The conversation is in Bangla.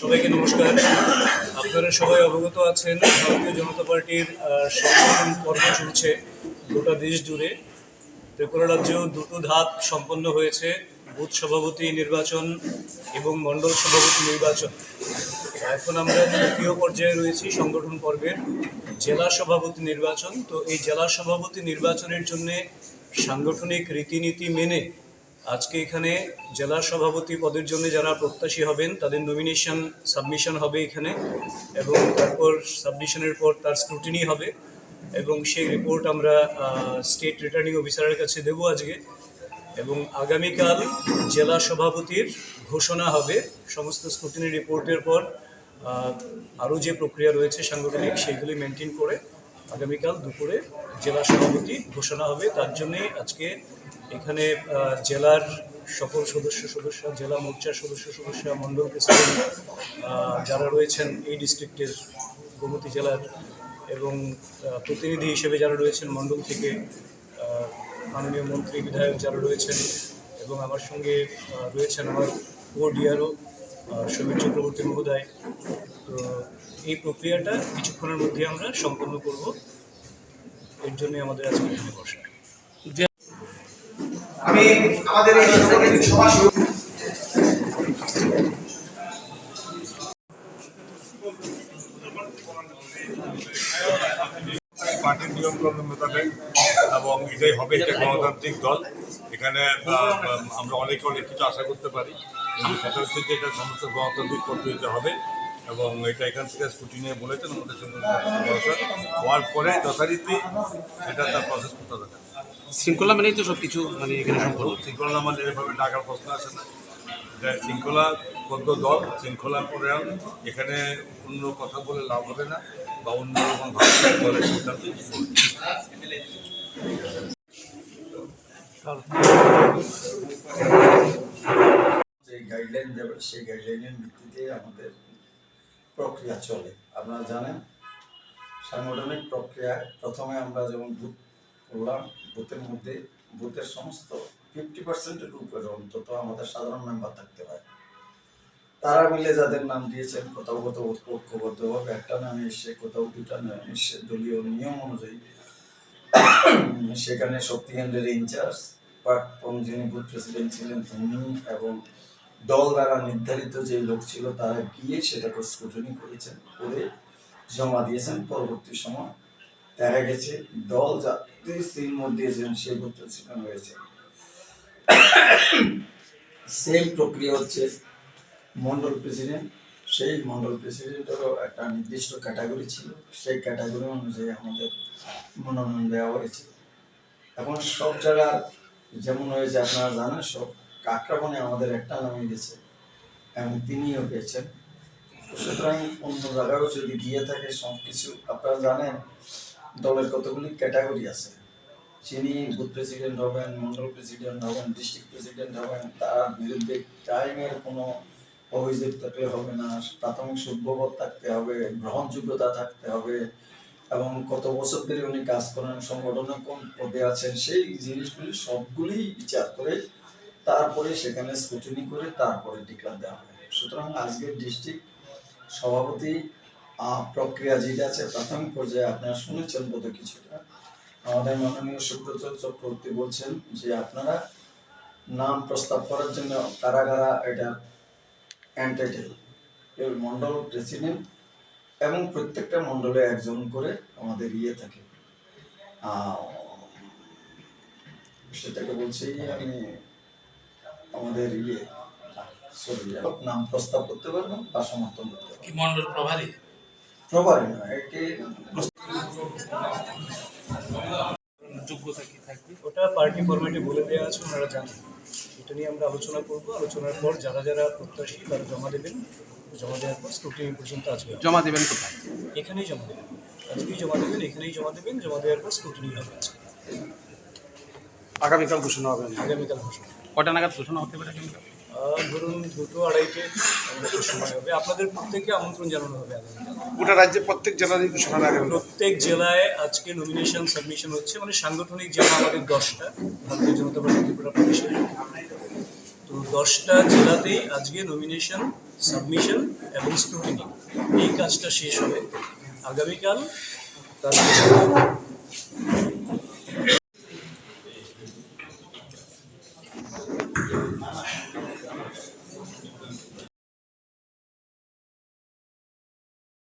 সবাইকে নমস্কার। আপনারা সবাই অবগত আছেন, ভারতীয় জনতা পার্টির সংগঠন পর্ব চলছে গোটা দেশ জুড়ে। ত্রিপুরা রাজ্যেও দুটো ধাপ সম্পন্ন হয়েছে, বুথ সভাপতি নির্বাচন এবং মণ্ডল সভাপতি নির্বাচন। এখন আমরা তৃতীয় পর্যায়ে রয়েছি সংগঠন পর্বের, জেলা সভাপতি নির্বাচন। তো এই জেলা সভাপতি নির্বাচনের জন্যে সাংগঠনিক রীতিনীতি মেনে আজকে এখানে জেলা সভাপতি পদের জন্য যারা প্রত্যাশী হবেন, তাদের নমিনেশন সাবমিশন হবে এখানে এবং তারপর সাবমিশনের পর তার স্ক্রুটিনি হবে এবং সেই রিপোর্ট আমরা স্টেট রিটার্নিং অফিসারের কাছে দেবো আজকে এবং আগামীকাল জেলা সভাপতির ঘোষণা হবে। সমস্ত স্ক্রুটিনি রিপোর্টের পর আরও যে প্রক্রিয়া রয়েছে সাংগঠনিক সেইগুলি মেনটেন করে আগামীকাল দুপুরে জেলা সভাপতি ঘোষণা হবে। তার জন্যে আজকে এখানে জেলার সকল সদস্য সদস্য, জেলা মোর্চার সদস্য সদস্য, মণ্ডল প্রেসিডেন্ট যারা রয়েছেন এই ডিস্ট্রিক্টের গোমতী জেলার এবং প্রতিনিধি হিসেবে যারা রয়েছেন মণ্ডল থেকে মাননীয় মন্ত্রী, বিধায়ক যারা রয়েছেন এবং আমার সঙ্গে রয়েছেন আমার ও ডিআরও সমীর চক্রবর্তী মহোদয় তো এই প্রক্রিয়াটা কিছুক্ষণের মধ্যে আমরা সম্পন্ন করব। এর জন্য আমাদের আজকে এখানে বসা। আমি আমাদের এই সভা শুরু পার্টির নিয়ম কানুন মোতাবেক এবং এটাই হবে একটা গণতান্ত্রিক দল। এখানে আমরা অনেকে অনেক কিছু আশা করতে পারি। কিন্তু সেটা হচ্ছে যে এটা সমস্ত গণতান্ত্রিক পদ্ধতিতে হবে এবং এটা এখান থেকে স্কুটি নিয়ে বলেছেন আমাদের সঙ্গে হওয়ার পরে যথারীতি সেটা তার প্রসেস করতে হবে। শৃঙ্খলা মেনেই তো সবকিছু মানে এখানে শৃঙ্খলা আমাদের এভাবে ডাকার প্রশ্ন আসে না। শৃঙ্খলা বদ্ধ দল, শৃঙ্খলা করে এখানে অন্য কথা বলে লাভ হবে না বা অন্য রকম। যে গাইডলাইন দেবে, সেই গাইডলাইনের ভিত্তিতে আমাদের প্রক্রিয়া চলে আপনারা জানেন, সাংগঠনিক প্রক্রিয়ায় প্রথমে আমরা যেমন বুথ করলাম, বুথের মধ্যে, বুথের সমস্ত ফিফটি পার্সেন্টের উপরে অন্তত আমাদের সাধারণ মেম্বার থাকতে হয়। তারা মিলে যাদের নাম দিয়েছেন, কোথাও কোথাও ঐক্যবদ্ধভাবে একটা নামে এসে, কোথাও দুটা নামে এসে, দলীয় নিয়ম অনুযায়ী সেখানে শক্তি কেন্দ্রের ইনচার্জ প্রাক্তন যিনি বুথ প্রেসিডেন্ট ছিলেন তিনি এবং দল দ্বারা নির্ধারিত যে লোক ছিল তারা গিয়ে সেটাকে স্ক্রুটনি করেছেন, করে জমা দিয়েছেন। পরবর্তী সময় দেখা গেছে দল যাতে সিল মধ্যে দিয়েছেন সেই বুথ প্রেসিডেন্ট হয়েছে। সেম প্রক্রিয়া হচ্ছে মন্ডল প্রেসিডেন্ট সেই মন্ডল প্রেসিডেন্টেরও একটা নির্দিষ্ট ক্যাটাগরি ছিল। সেই ক্যাটাগরি অনুযায়ী আমাদের মনোনয়ন দেওয়া হয়েছে। এখন সব জায়গার যেমন হয়েছে আপনারা জানেন, সব কাকরাবনে আমাদের একটা নামে গেছে এবং তিনিও পেয়েছেন সুতরাং অন্য জায়গায়ও যদি গিয়ে থাকে সব কিছু আপনারা জানেন, দলের কতগুলি ক্যাটাগরি আছে। যিনি বুথ প্রেসিডেন্ট হবেন, মন্ডল প্রেসিডেন্ট হবেন, ডিস্ট্রিক্ট প্রেসিডেন্ট হবেন, তার বিরুদ্ধে টাইমের কোনো অভিযোগ থাকলে হবে না, প্রাথমিক সভ্যবোধ থাকতে হবে, গ্রহণযোগ্যতা থাকতে হবে এবং কত বছর ধরে উনি কাজ করেন, সংগঠনে কোন পদে আছেন, সেই জিনিসগুলি সবগুলি বিচার করে তারপরে সেখানে স্কুটিনি করে তারপরে ডিক্লার দেওয়া হয় সুতরাং আজকের ডিস্ট্রিক্ট সভাপতি প্রক্রিয়া যেটা আছে প্রাথমিক পর্যায়ে আপনারা শুনেছেন বোধ কিছুটা। আমাদের মাননীয় সুব্রত চক্রবর্তী বলছেন যে আপনারা নাম প্রস্তাব করার জন্য কারা কারা এটা এন্টাইটেল এর মন্ডল প্রেসিডেন্ট এবং প্রত্যেকটা মন্ডলে একজন করে আমাদের ইয়ে থাকে। সেটাকে বলছি আমি আমাদের ইয়ে নাম প্রস্তাব করতে পারবেন বা সমর্থন করতে পারবেন কি মন্ডল প্রভারী? প্রবারে নয় একে যোগ্যতা কি থাকবে ওটা পার্টি ফরম্যাটে বলে দেওয়া আছে ওনারা জানেন। এটা নিয়ে আমরা আলোচনা করব। আলোচনার পর যারা যারা প্রত্যাশী তারা জমা দেবেন। জমা দেওয়ার পর স্ক্রুটিনি পর্যন্ত আসবে জমা দেবেন কোথায়? এখানেই জমা দেবেন। আজকেই জমা দেবেন এখানেই জমা দেবেন জমা দেওয়ার পর স্ক্রুটিনি হবে আগামীকাল ঘোষণা হবে। আগামীকাল ঘোষণা। কটা নাগাদ ঘোষণা হতে পারে? আগামীকাল ধরুন দুটো আড়াইটে সময় হবে। আপনাদের প্রত্যেককে আমন্ত্রণ জানানো হবে গোটা রাজ্যে প্রত্যেক জেলারই ঘোষণার প্রত্যেক জেলায় আজকে নমিনেশন সাবমিশন হচ্ছে। মানে সাংগঠনিক জেলা আমাদের দশটা। ভারতীয় জনতা পার্টি ত্রিপুরা প্রদেশের। তো তো দশটা জেলাতেই আজকে নমিনেশন সাবমিশন এবং স্ক্রুটিনি এই কাজটা শেষ হবে। আগামীকাল তার